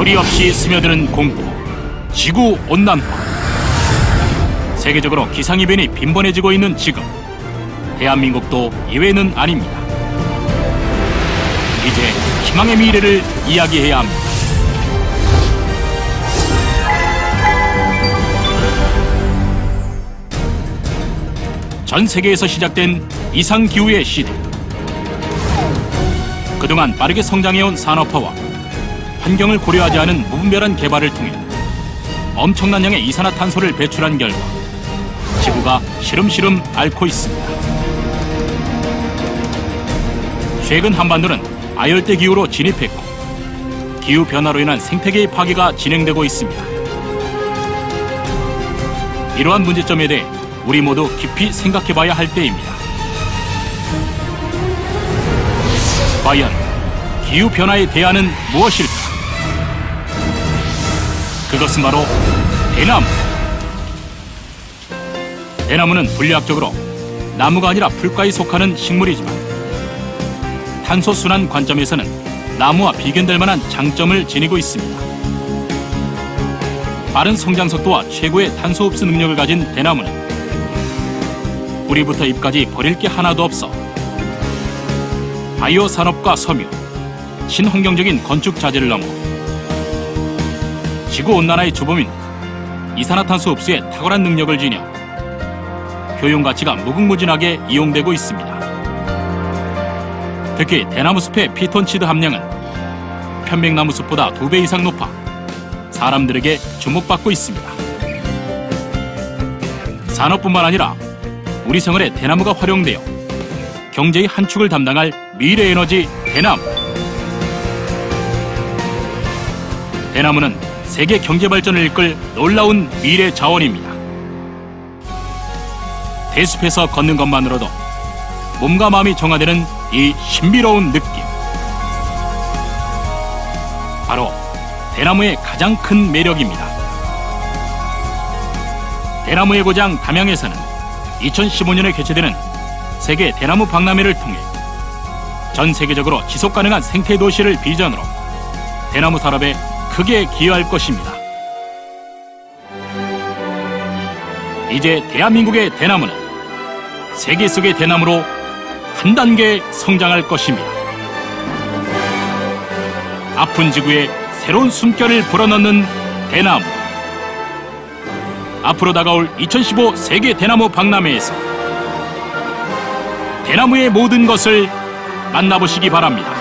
소리 없이 스며드는 공포, 지구 온난화. 세계적으로 기상이변이 빈번해지고 있는 지금, 대한민국도 예외는 아닙니다. 이제 희망의 미래를 이야기해야 합니다. 전 세계에서 시작된 이상 기후의 시대. 그동안 빠르게 성장해온 산업화와 환경을 고려하지 않은 무분별한 개발을 통해 엄청난 양의 이산화탄소를 배출한 결과 지구가 시름시름 앓고 있습니다. 최근 한반도는 아열대 기후로 진입했고 기후 변화로 인한 생태계의 파괴가 진행되고 있습니다. 이러한 문제점에 대해 우리 모두 깊이 생각해 봐야 할 때입니다. 과연 기후 변화에 대안은 무엇일까? 그것은 바로 대나무. 대나무는 분리학적으로 나무가 아니라 풀과에 속하는 식물이지만 탄소 순환 관점에서는 나무와 비견될 만한 장점을 지니고 있습니다. 빠른 성장 속도와 최고의 탄소 흡수 능력을 가진 대나무는 뿌리부터 잎까지 버릴 게 하나도 없어 바이오 산업과 섬유, 친환경적인 건축 자재를 넘어 지구 온난화의 주범인 이산화탄소 흡수에 탁월한 능력을 지녀 효용 가치가 무궁무진하게 이용되고 있습니다. 특히 대나무 숲의 피톤치드 함량은 편백나무 숲보다 두 배 이상 높아 사람들에게 주목받고 있습니다. 산업뿐만 아니라 우리 생활에 대나무가 활용되어 경제의 한 축을 담당할 미래 에너지 대나무. 대나무는 세계 경제 발전을 이끌 놀라운 미래 자원입니다. 대숲에서 걷는 것만으로도 몸과 마음이 정화되는 이 신비로운 느낌. 바로 대나무의 가장 큰 매력입니다. 대나무의 고장 담양에서는 2015년에 개최되는 세계 대나무 박람회를 통해 전 세계적으로 지속 가능한 생태 도시를 비전으로 대나무 산업에 크게 기여할 것입니다. 이제 대한민국의 대나무는 세계 속의 대나무로 한 단계 성장할 것입니다. 아픈 지구에 새로운 숨결을 불어넣는 대나무. 앞으로 다가올 2015 세계 대나무 박람회에서 대나무의 모든 것을 만나보시기 바랍니다.